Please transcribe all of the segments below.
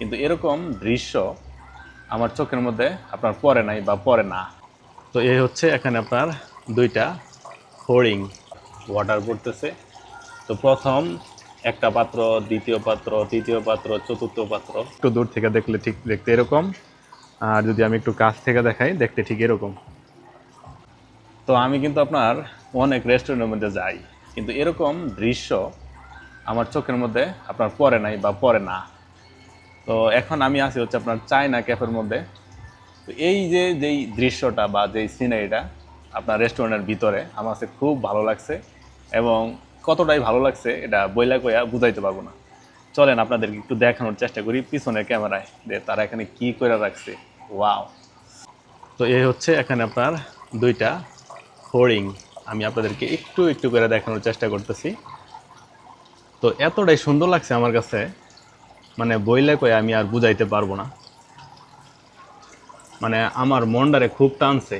কিন্তু এরকম দৃশ্য আমার চোখের মধ্যে আপনার পড়ে নাই বা পড়ে না। তো এই হচ্ছে এখানে আপনার দুইটা হোর্ডিং ওয়াটার পড়তেছে। তো প্রথম একটা পাত্র, দ্বিতীয় পাত্র, তৃতীয় পাত্র, চতুর্থ পাত্র। একটু দূর থেকে দেখলে ঠিক দেখতে এরকম। আর যদি আমি একটু কাছ থেকে দেখাই, দেখতে ঠিক এরকম। তো আমি কিন্তু আপনার অনেক রেস্টুরেন্টের মধ্যে যাই। কিন্তু এরকম দৃশ্য আমার চোখের মধ্যে আপনার পড়ে নাই বা পড়ে না। তো এখন আমি আছি হচ্ছে আপনার চায়না ক্যাফের মধ্যে। তো এই যে, যেই দৃশ্যটা বা যেই সিনারিটা আপনার রেস্টুরেন্টের ভিতরে, আমার কাছে খুব ভালো লাগছে এবং কতটাই ভালো লাগছে এটা বইলা কইয়া বুঝাইতে পারব না। চলেন আপনাদেরকে একটু দেখানোর চেষ্টা করি পিছনের ক্যামেরায়, যে তারা এখানে কি করে রাখছে। ওয়াও। তো এই হচ্ছে এখানে আপনার দুইটা হোর্ডিং আমি আপনাদেরকে একটু একটু করে দেখানোর চেষ্টা করতেছি। তো এতটাই সুন্দর লাগছে আমার কাছে মানে বইলে কয়ে আমি আর বুঝাইতে পারব না। মানে আমার মনটারে খুব টানছে।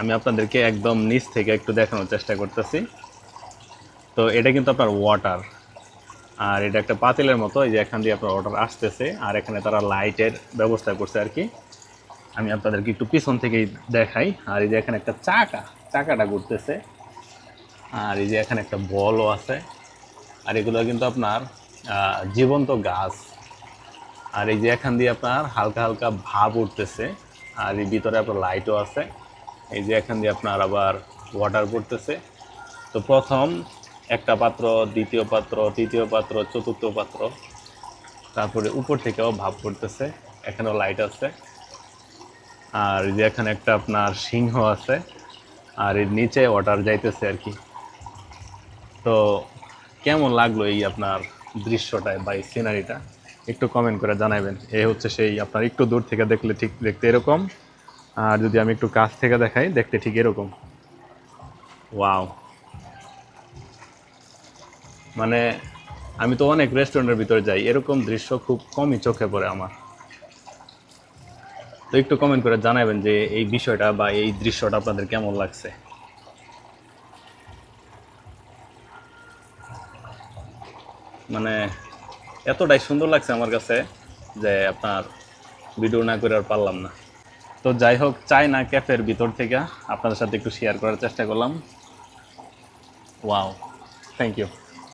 আমি আপনাদেরকে একদম নিচ থেকে একটু দেখানোর চেষ্টা করতেছি। তো এটা কিন্তু আপনার ওয়াটার আর এটা একটা পাতিলের মতো, এই যে এখান দিয়ে আপনার ওয়াটার আসতেছে, আর এখানে তারা লাইটের ব্যবস্থা করছে আর কি। আমি আপনাদেরকে একটু পিছন থেকেই দেখাই। আর এই যে এখানে একটা চাকা, চাকাটা ঘুরতেছে। আর এই যে এখানে একটা বলও আছে। আর এগুলো কিন্তু আপনার জীবন্ত গাছ। আর এই যে এখান দিয়ে আপনার হালকা হালকা ভাব উঠতেছে, আর এই ভিতরে আপনার লাইটও আছে। এই যে এখান দিয়ে আপনার আবার ওয়াটার পড়তেছে। তো প্রথম একটা পাত্র, দ্বিতীয় পাত্র, তৃতীয় পাত্র, চতুর্থ পাত্র। তারপরে উপর থেকেও ভাব পড়তেছে, এখানেও লাইট আছে। আর যে এখানে একটা আপনার সিংহ আছে, আর এর নিচে ওয়াটার যাইতেছে আর কি। তো কেমন লাগল এই আপনার দৃশ্যটা বা এই সিনারিটা একটু কমেন্ট করে জানাবেন। এই হচ্ছে সেই আপনার একটু দূর থেকে দেখলে ঠিক দেখতে এরকম, আর যদি আমি একটু কাছ থেকে দেখাই, দেখতে ঠিক এরকম। ওয়াও মানে আমি তো অনেক রেস্টুরেন্টের ভিতরে যাই, এরকম দৃশ্য খুব কমই চোখে পড়ে আমার। তো একটু কমেন্ট করে জানাবেন যে এই বিষয়টা বা এই দৃশ্যটা আপনাদের কেমন লাগছে? মানে এতটাই সুন্দর লাগছে আমার কাছে যে আপনার ভিডিও না করে আর পারলাম না। তো যাই হোক, চায়না ক্যাফের ভিতর থেকে আপনাদের সাথে একটু শেয়ার করার চেষ্টা করলাম। Wow thank you